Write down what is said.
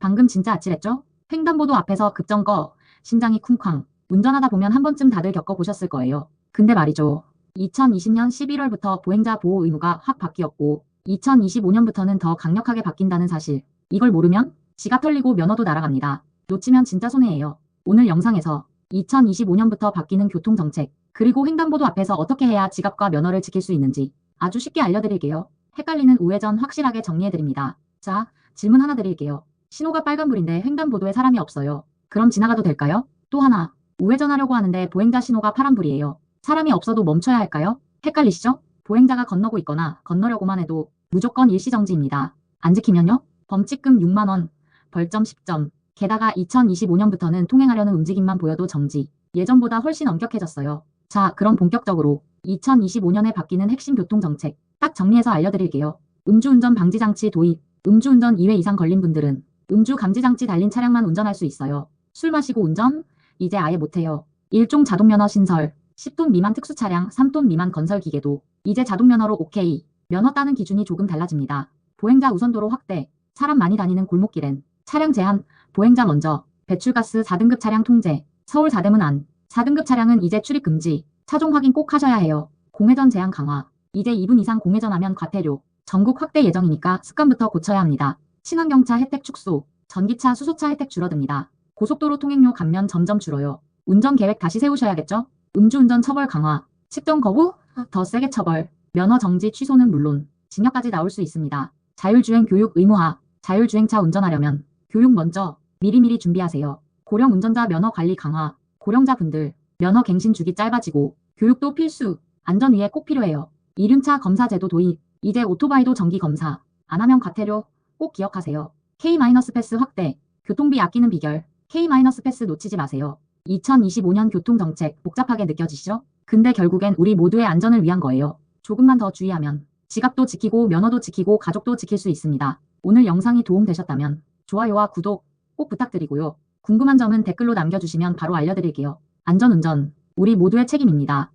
방금 진짜 아찔했죠? 횡단보도 앞에서 급정 꺼 심장이 쿵쾅 운전하다 보면 한 번쯤 다들 겪어보셨을 거예요. 근데 말이죠. 2020년 11월부터 보행자 보호 의무가 확 바뀌었고 2025년부터는 더 강력하게 바뀐다는 사실. 이걸 모르면 지갑 털리고 면허도 날아갑니다. 놓치면 진짜 손해예요. 오늘 영상에서 2025년부터 바뀌는 교통정책, 그리고 횡단보도 앞에서 어떻게 해야 지갑과 면허를 지킬 수 있는지 아주 쉽게 알려드릴게요. 헷갈리는 우회전 확실하게 정리해드립니다. 자, 질문 하나 드릴게요. 신호가 빨간불인데 횡단보도에 사람이 없어요. 그럼 지나가도 될까요? 또 하나, 우회전하려고 하는데 보행자 신호가 파란불이에요. 사람이 없어도 멈춰야 할까요? 헷갈리시죠? 보행자가 건너고 있거나 건너려고만 해도 무조건 일시정지입니다. 안 지키면요? 범칙금 6만원, 벌점 10점. 게다가 2025년부터는 통행하려는 움직임만 보여도 정지. 예전보다 훨씬 엄격해졌어요. 자, 그럼 본격적으로 2025년에 바뀌는 핵심 교통정책 딱 정리해서 알려드릴게요. 음주운전 방지장치 도입. 음주운전 2회 이상 걸린 분들은 음주 감지 장치 달린 차량만 운전할 수 있어요. 술 마시고 운전? 이제 아예 못해요. 1종 자동면허 신설. 10톤 미만 특수차량, 3톤 미만 건설기계도 이제 자동면허로 오케이. 면허 따는 기준이 조금 달라집니다. 보행자 우선도로 확대. 사람 많이 다니는 골목길엔 차량 제한, 보행자 먼저, 배출가스 4등급 차량 통제, 서울 4대문 안, 4등급 차량은 이제 출입 금지, 차종 확인 꼭 하셔야 해요. 공회전 제한 강화, 이제 2분 이상 공회전하면 과태료, 전국 확대 예정이니까 습관부터 고쳐야 합니다. 친환경차 혜택 축소, 전기차 수소차 혜택 줄어듭니다. 고속도로 통행료 감면 점점 줄어요. 운전 계획 다시 세우셔야겠죠? 음주운전 처벌 강화, 측정 거부, 더 세게 처벌, 면허 정지 취소는 물론 징역까지 나올 수 있습니다. 자율주행 교육 의무화, 자율주행차 운전하려면 교육 먼저 미리미리 준비하세요. 고령 운전자 면허 관리 강화, 고령자분들 면허 갱신 주기 짧아지고 교육도 필수, 안전 위에 꼭 필요해요. 이륜차 검사 제도 도입, 이제 오토바이도 정기 검사, 안 하면 과태료 꼭 기억하세요. K-패스 확대, 교통비 아끼는 비결, K-패스 놓치지 마세요. 2025년 교통정책 복잡하게 느껴지시죠? 근데 결국엔 우리 모두의 안전을 위한 거예요. 조금만 더 주의하면 지갑도 지키고 면허도 지키고 가족도 지킬 수 있습니다. 오늘 영상이 도움되셨다면 좋아요와 구독 꼭 부탁드리고요. 궁금한 점은 댓글로 남겨주시면 바로 알려드릴게요. 안전운전, 우리 모두의 책임입니다.